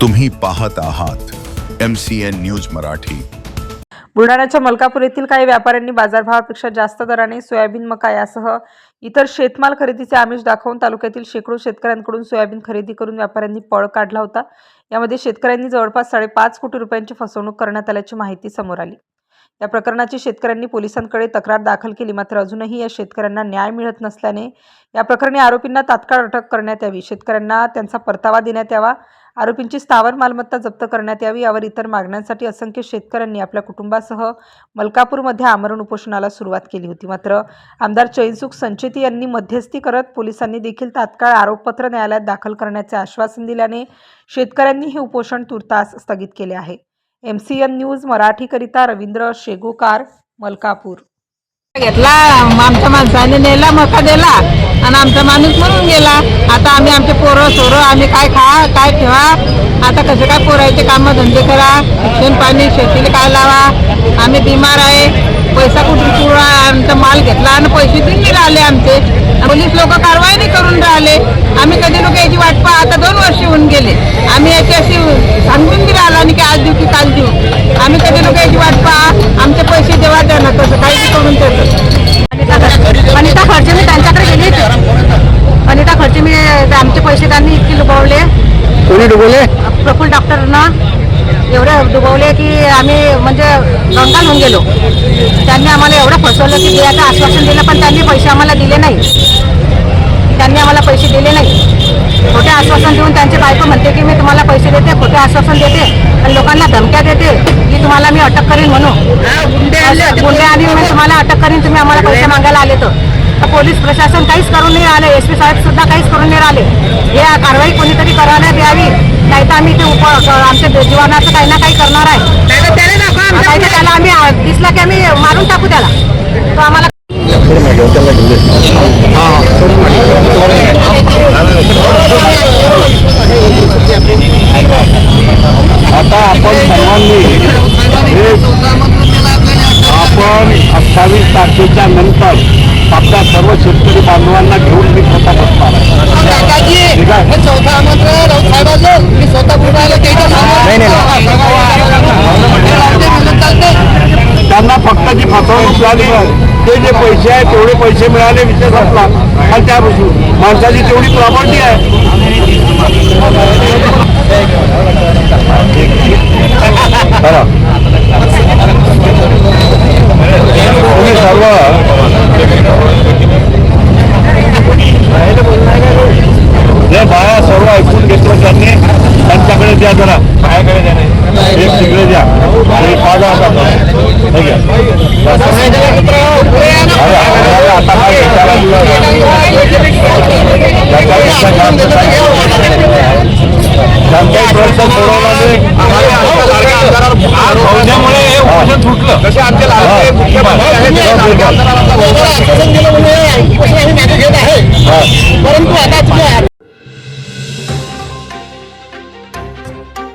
तुम्ही पाहत आहात M C N news Marathi. बुलढाण्याच्या Malkapur येथील काही व्यापाऱ्यांनी बाजारभावापेक्षा जास्त दराने सोयाबीन मका यासह इतर शेतमाल खरेदीचे आमिष दाखवून तालुक्यातील शेकडो शेतकऱ्यांकडून सोयाबीन खरेदी करून व्यापाऱ्यांनी पळ काढला होता. यामध्ये शेतकऱ्यांनी जवळपास साडेपाच कोटी रुपयांची फसवणूक करण्यात आल्याची माहिती समोर आली. या प्रकरणाची शेतकऱ्यांनी पोलिसांकडे तक्रार दाखल केली. मात्र अजूनही या शेतकऱ्यांना न्याय मिळत नसल्याने या प्रकरणी आरोपींना तात्काळ अटक करण्यात यावी. शेतकऱ्यांना त्यांचा परतावा देण्यात यावा. आरोपींची स्थावर मालमत्ता जप्त करण्यात यावी यावर इतर मागण्यांसाठी असंख्य शेतकऱ्यांनी आपल्या कुटुंबासह मलकापूरमध्ये आमरण उपोषणाला सुरुवात केली होती. मात्र आमदार चैनसुख संचेती यांनी मध्यस्थी करत पोलिसांनी देखील तात्काळ आरोपपत्र न्यायालयात दाखल करण्याचे आश्वासन दिल्याने शेतकऱ्यांनी हे उपोषण तुर्तास स्थगित केले आहे. एम सी एन न्यूज मराठीकरिता रवींद्र शेगोकार मलकापूर. घेतला आमच्या माणसाने नेला मका दिला आणि आमचा माणूस म्हणून गेला. आता आम्ही आमचे पोरं सोरं आम्ही काय खा काय ठेवा? आता कसं काय पोरायचे कामं धंदे करा? शिक्षण पाणी शेतीला काय लावा? आम्ही बिमार आहे. पैसा कुठून पुरा आमचा माल घेतला आणि पैसे देऊन नाही राहिले आमचे. पोलीस लोक कारवाई नाही करून राहिले. आम्ही कधी लोक याची वाट पहा आता दोन वर्ष होऊन गेले. आम्ही याची अशी आणि की आज देऊ की काल देऊ? आम्ही कधी लोक याची वाट पहा. आमचे पैसे देवा द्या ना तसं काही करून देतो अनिता खर्चे मी त्यांच्याकडे गेली. अनिता खर्चे मी आमचे पैसे त्यांनी इतके लुबवले. कोणी डुबवले? प्रफुल्ल डॉक्टरनं. एवढे डुबवले की आम्ही म्हणजे गंगाल होऊन गेलो. त्यांनी आम्हाला एवढं फसवलं की द्यायचं आश्वासन दिलं पण त्यांनी पैसे आम्हाला दिले नाही. त्यांनी आम्हाला पैसे दिले नाही. आश्वासन देऊन त्यांची बायको म्हणते की मी तुम्हाला पैसे देते खोटे आश्वासन देते आणि लोकांना धमक्या देते की तुम्हाला मी अटक करीन म्हणून. गुंडे आणि मी तुम्हाला अटक करीन तुम्ही आम्हाला पैसे मागायला आले तर. पोलीस प्रशासन काहीच करून नाही राहिले. एस पी साहेब सुद्धा काहीच करून नाही राहिले. हे कारवाई कोणीतरी करण्यात यावी. नाही तर आम्ही ते उप आमच्या जीवनाचं काही ना काही करणार आहे. त्याला आम्ही दिसला की आम्ही मारून टाकू त्याला. तो आम्हाला आपण सर्वांनी आपण अठ्ठावीस तारखेच्या नंतर आपल्या सर्व शेतकरी बांधवांना घेऊन मी स्वतः बसणार आहे. आहे? त्यांना फक्त जी फसवणूक झाली ते जे पैसे आहेत तेवढे पैसे मिळाले विषय संपला आणि त्या माणसाची तेवढी प्रॉपर्टी आहे बरं. तुम्ही सर्व जे बाया सर्व ऐकून घेतलं त्यांनी त्यांच्याकडे द्या जरा. बायाकडे द्या नाही. एक तिकडे द्या. हे पाहा आता आता काय विचारा सोडवला